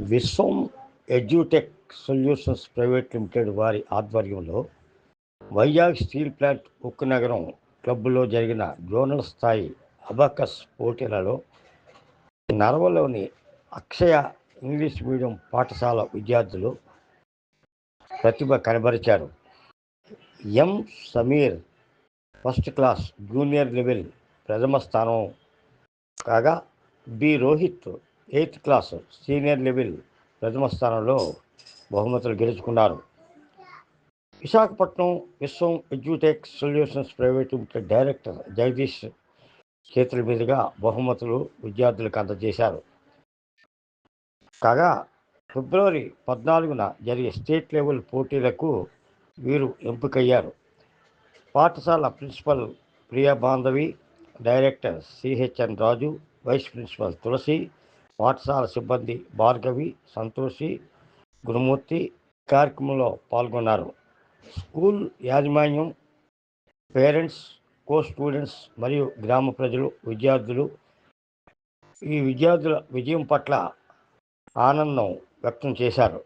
Vishwam edutech solutions private limited వారి ఆధ్వర్యంలో Vizag steel plant ఉక్కు నగరం క్లబ్లో జరిగిన జోనల్ స్థాయి అబకస్ పోటీలలో నర్వలోని అక్షయ ఇంగ్లీష్ మీడియం పాఠశాల విద్యార్థులు ప్రతిభ కనబరిచారు. M. Sameer first class junior level ప్రథమ స్థానం కాగా B. Rohit eighth class senior level ప్రథమ స్థానంలో బహుమతులు గెలుచుకున్నారు. Visakhapatnam Vishwam edutech solutions private limited director Jagadish చేతుల మీదుగా బహుమతులు విద్యార్థులకు అందజేశారు. కాగా ఫిబ్రవరి పద్నాలుగున జరిగే స్టేట్ లెవెల్ పోటీలకు వీరు ఎంపికయ్యారు. పాఠశాల principal Priya Bandhavi director C H N Raju vice principal Tulasi పాఠశాల సిబ్బంది భార్గవి సంతోషి గురుమూర్తి కార్యక్రమంలో పాల్గొన్నారు. స్కూల్ యాజమాన్యం పేరెంట్స్ కో స్టూడెంట్స్ మరియు గ్రామ ప్రజలు విద్యార్థులు ఈ విద్యార్థుల విజయం పట్ల ఆనందం వ్యక్తం చేశారు.